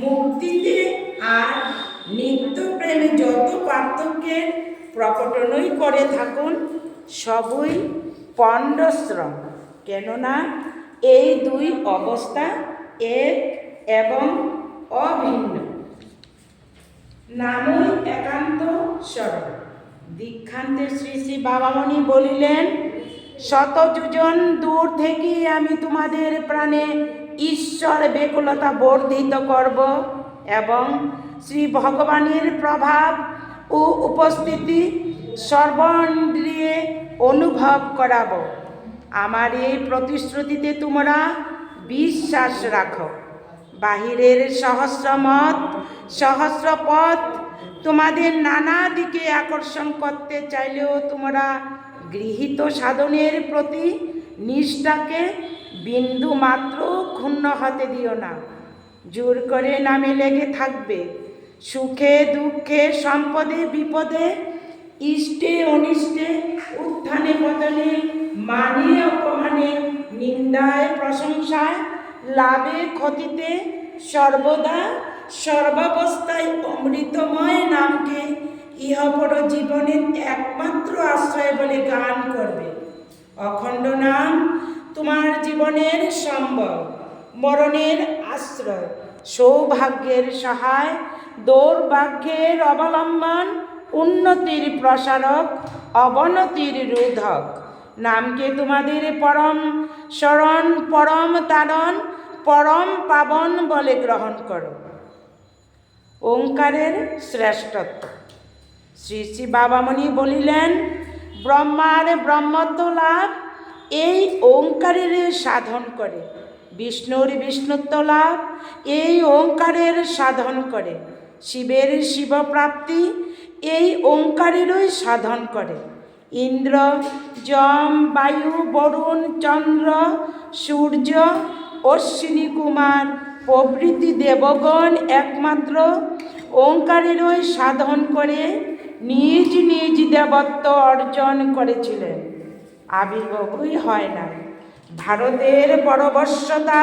মুক্তিতে আর নিত্য প্রেমে যত পার্থক্যের প্রকটনই করে থাকুন, সবই পণ্ডশ্রম। কেননা এই দুই অবস্থা এক এবং অভিন্ন। নামই একান্ত স্বরূপ দীক্ষান্তে শ্রী শ্রী বাবামণি বলিলেন, শত যোজন দূর থেকে আমি তোমাদের প্রাণে ঈশ্বর বেকুলতা বর্ধিত করব এবং শ্রী ভগবানের প্রভাব ও উপস্থিতি সর্বন্দ্রিয়ে অনুভব করাবো। আমার এই প্রতিশ্রুতিতে তোমরা বিশ্বাস রাখো। বাহিরের সহস্রমত, সহস্রপথ তোমাদের নানা দিকে আকর্ষণ করতে চাইলেও তোমরা গৃহীত সাধনের প্রতি নিষ্ঠাকে বিন্দু মাত্র ক্ষুণ্ণ হতে দিও না। জোর করে নামে লেগে থাকবে। সুখে, দুঃখে, সম্পদে, বিপদে, ইষ্টে, অনিষ্টে, উত্থানে, পতনে মানে অপমানে, নিন্দায়, প্রশংসায়, লাভে, ক্ষতিতে, সর্বদা, সর্বাবস্থায় অমৃতময় নামকে ইহপর জীবনের একমাত্র আশ্রয় বলে গান অখণ্ড নাম তোমার জীবনের সম্ভব মরণের আশ্রয়, সৌভাগ্যের সহায়, দৌর্ভাগ্যের অবলম্বন, উন্নতির প্রসারক, অবনতির রোধক। নামকে তোমাদের পরম শরণ পরম তারণ পরম পাবন বলে গ্রহণ করো? ওঙ্কারের শ্রেষ্ঠত্ব। শ্রী শ্রী বাবামণি বলিলেন ব্রহ্মার ব্রহ্মত্ব লাভ এই ওঙ্কারের সাধন করে। বিষ্ণুর বিষ্ণুত্ব লাভ এই ওঙ্কারের সাধন করে। শিবের শিবপ্রাপ্তি এই ওঙ্কারেরই সাধন করে। ইন্দ্র, যম, বায়ু, বরুণ, চন্দ্র, সূর্য, অশ্বিনী কুমার প্রভৃতি দেবগণ একমাত্র ওঙ্কারেরই সাধন করে নিজ নিজ দেবত্ব অর্জন করেছিলেন। আবির্ভাবই হয় না ভারতের পরবশ্যতা